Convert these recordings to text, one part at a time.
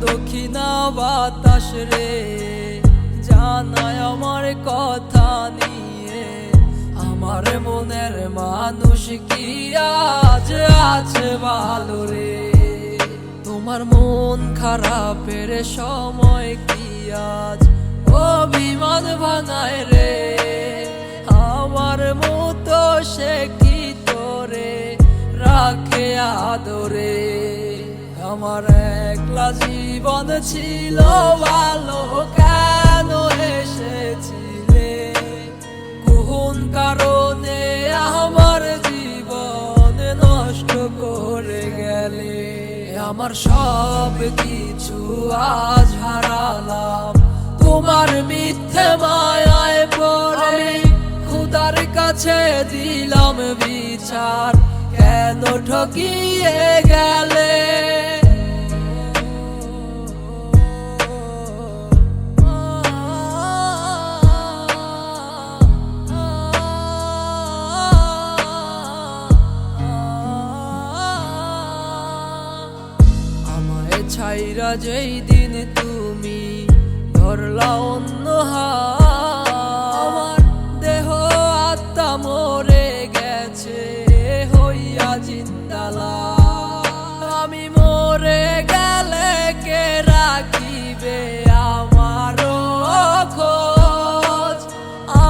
দক্ষিণা বাতাস রে, জানায় আমার কথা নিয়ে। আমার মনের মানুষ কি আজ আছে ভালো রে? তোমার মন খারাপের সময় কি আজ অভিমান ভাঙায় রে? আমার মতো সে কি তোরে রাখে আদরে? আমার একলা জীবন ছিল ভালো কেন এসেছিলে? কোন কারণে আমার জীবন নষ্ট করে গেলে? আমার সব কিছু আজ কাছে দিলাম বিচার কেন ঠকিয়ে গেলে? ছাইরা যেই দিন তুমি ধরলা অন্য আমি গেলে কে রাখিবে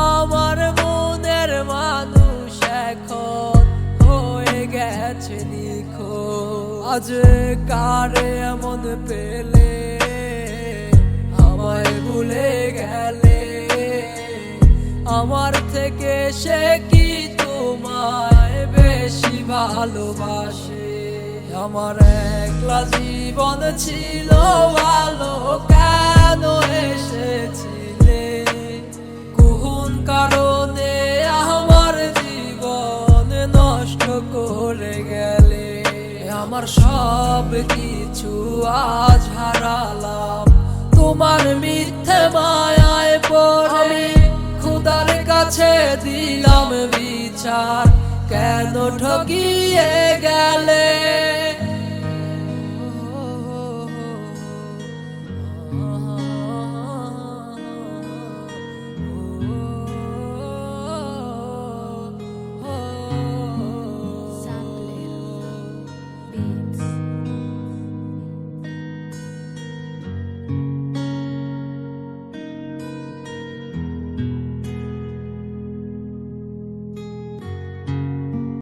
আমার মনের মানুষ গেছে আজ কারে এমন পেলে? আমায় ভুলে গেলে? আমার থেকে সে কি তোমায় বেশি ভালোবাসে। আমার একলা জীবন ছিল ভালো কেন এসেছিলে? কোন কারণে আমার জীবন নষ্ট করে গেলে? আমার সব কিছু আজ হারালাম। তোমার মিথ্যে মায়ায় পড়ে খুদার কাছে দিলাম বিচার কেন ঠকিয়ে গেলে?